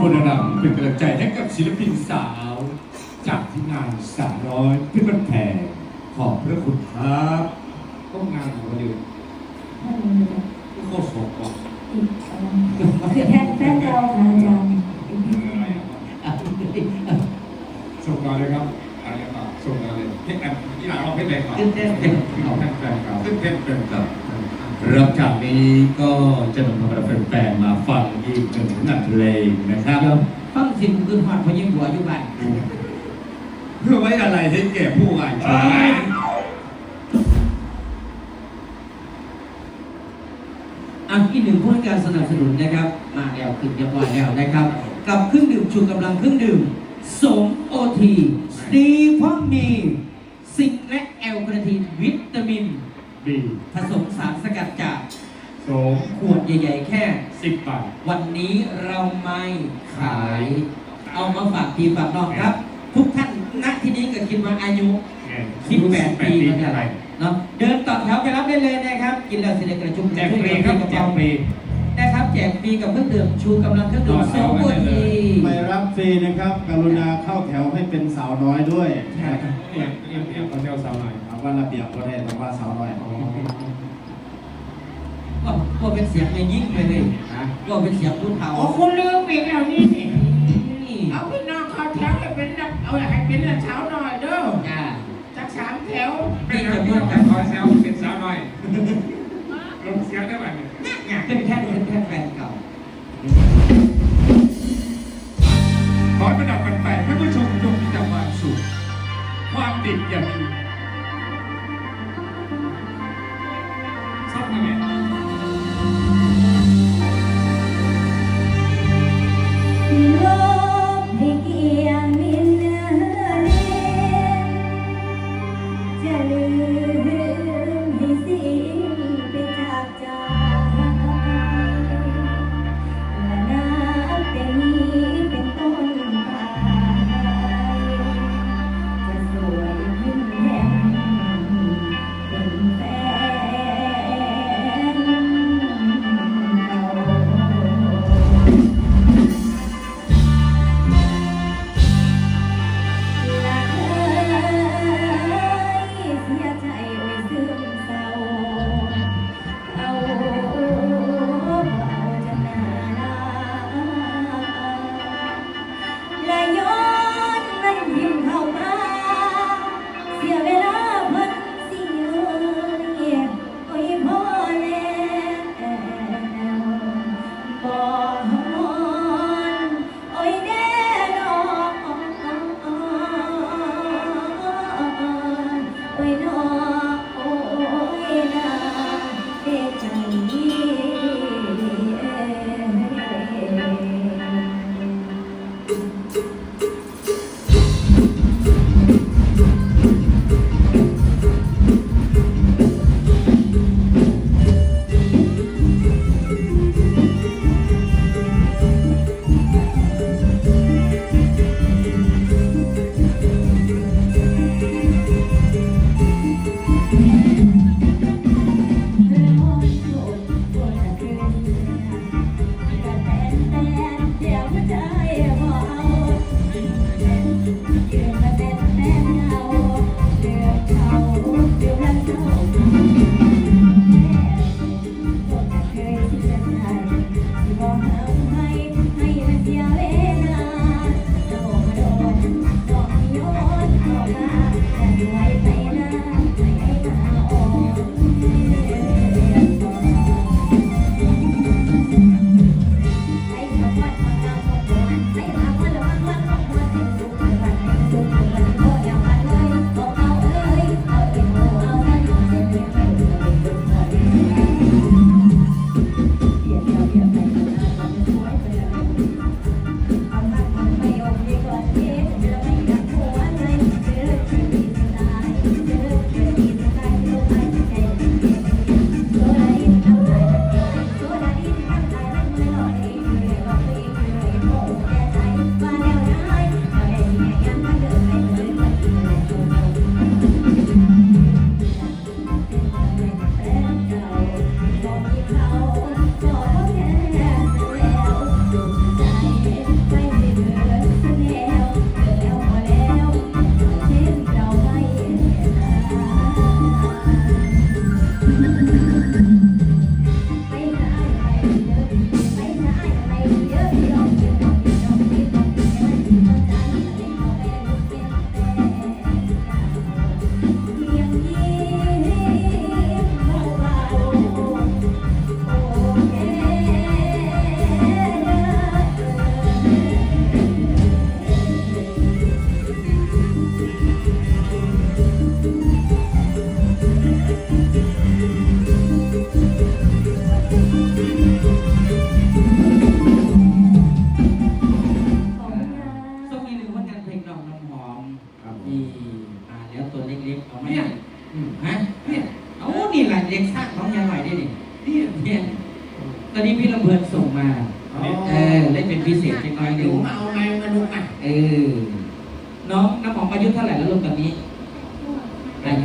สียงปรบมือดังๆเป็นกำลังใจให้กับศิลปินสาว จากที่งานสาวน้อยเพี่บันแพงขอบพระคุณครับต้องงานของเราอยู่ก็โคตรสดกว่าคือแทนแทนเราค่ะอาจารย์ส่งมาเลยครับอะไรต่อส่งมาเลยเพชรแอมที่หลังเราเพชรแรงก่อนขึ้นเต้นเป็นเอาเพชรแรงก่อนขึ้นเพชรแรงก่อนรับจากนี้ก็จะนำมาเป็นแฟนๆมาฟังอีกหนึ่งผลงานเพลงนะครับเดี๋ยวฟังสินขึ้นหอดพอยิ่งหัวอยู่บ้านเพื่อไว้อะไรให้แก่ผู้อ่านชมอันที่หนึ่งผู้ให้การสนับสนุนนะครับ มาแล้วขึ้นเรียบร้อยแล้วนะครับ กับเครื่องดื่มชูกำลังเครื่องดื่มสมโอทีดีเพราะมีซิงค์และแอลคาเนทีนวิตามิน บีผสมสารสกัดจากสองขวดใหญ่ๆแค่สิบบาท วันนี้เราไม่ขาย เอามาฝากพี่ฝากน้องครับ ทุกท่านณที่นี้ก็คิดว่าอายุ 18ปีเหมือนกันเนาะเดินต่อแถวไปรับได้เลยนะครับ กินแล้วสิได้กระชุ่มแจกฟรีครับแจกฟรี นะครับแจกฟรีกับเครื่องดื่มชูกำลังเครื่องดื่มต่อแถโซ่วบุกันได้รีเลยไปรับฟรีนะครับ กรุณาเข้าแถวให้เป็นสาวน้อยด้วย เอียงเอียงเอียงเขาเที่ยวสาวหน่อยเอา ว่าระเบียบก็ได้แต่ว่าสาวน้อยว่าว่าเป็นเสียงในยิ่งเลยเลยนะว่าเป็นเสียงผู้เฒ่าโอ้คุณลืมอีกแล้วนี่สินี่เอาพี่น้องเขาแถวให้เป็นนักเอาให้เป็นนักเช้าหน่อยเด้อจ้าจากสามแถวเป็นแบบนี้แต่ขอแซวเป็นสาวหน่อยลงเสียงได้ไหมอยากเป็นแค่เป็นแค่แฟนเก่าขอประดับกันไปให้ผู้ชมจงมีแต่ความสุขความดิบอย่าง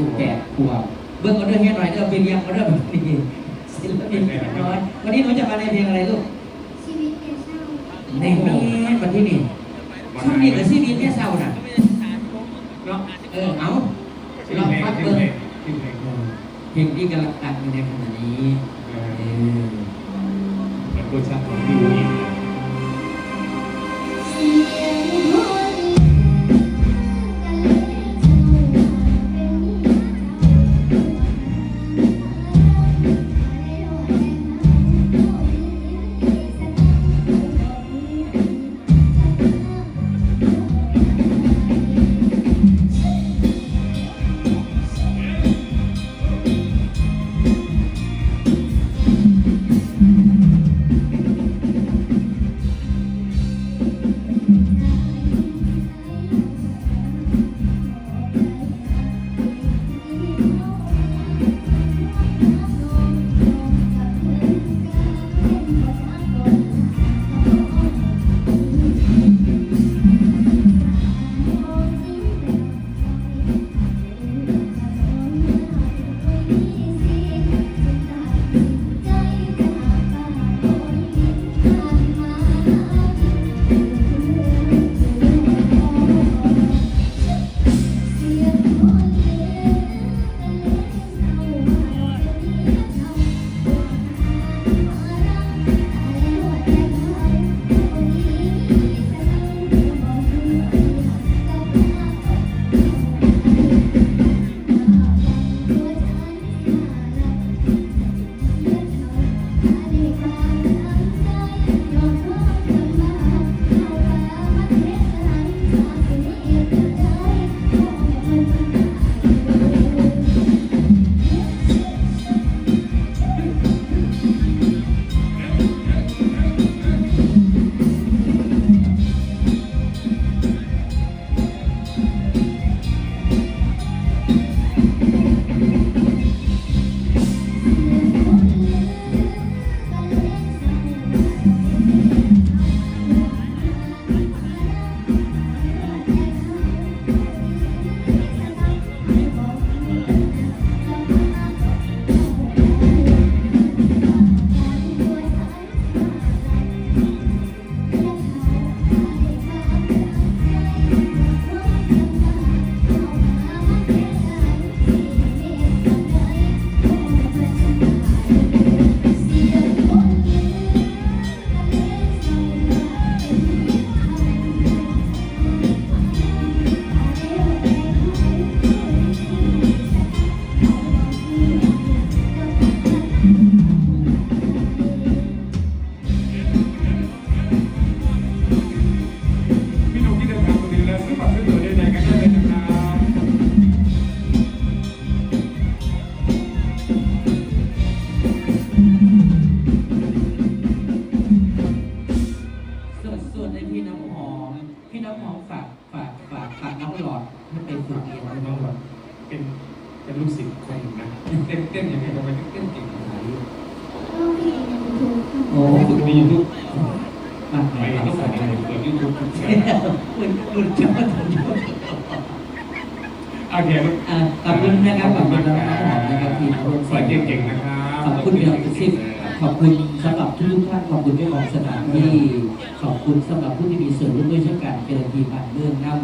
อายุแปดขวบเบื้องก็เรื่องแค่หน่อยเด้อเป็นยังก็เรื่องแบบนี้ศิลปินน้อย วันนี้หนูจะมาในเพลงอะไรลูกชีวิตแกเศร้าในเมียนวันที่นี่ช่วงนี้กับชีวิตเนี่ยเศร้าน่ะเนาะเออเอาลองฟังเบิ่งเพลงที่กำลังดังอยู่ในขณะนี้เออเป็นรสชาติของพี่ สิบคนนะเต้นเต้นยังไงทำไมเต้นเก่งขนาดนี้ก็เพลยูทูบค่โอ้ฝึกในยูทูบมาไหมต้องฝึกในยูทูบยูทูบคุณคุณชอบคุณชอบโอเคขอบคุณนะครับขอบคุณน้องๆนะครับที่ร่วมสอนเก่งๆนะครับขอบคุณอย่างสิ้นขอบคุณสำหรับทุกท่านขอบคุณที่ออกสถานที่ขอบคุณสำหรับผู้ที่มีส่วนร่วมด้วยเช่นกันเป็นทีมผ่นเรื่องนั่ง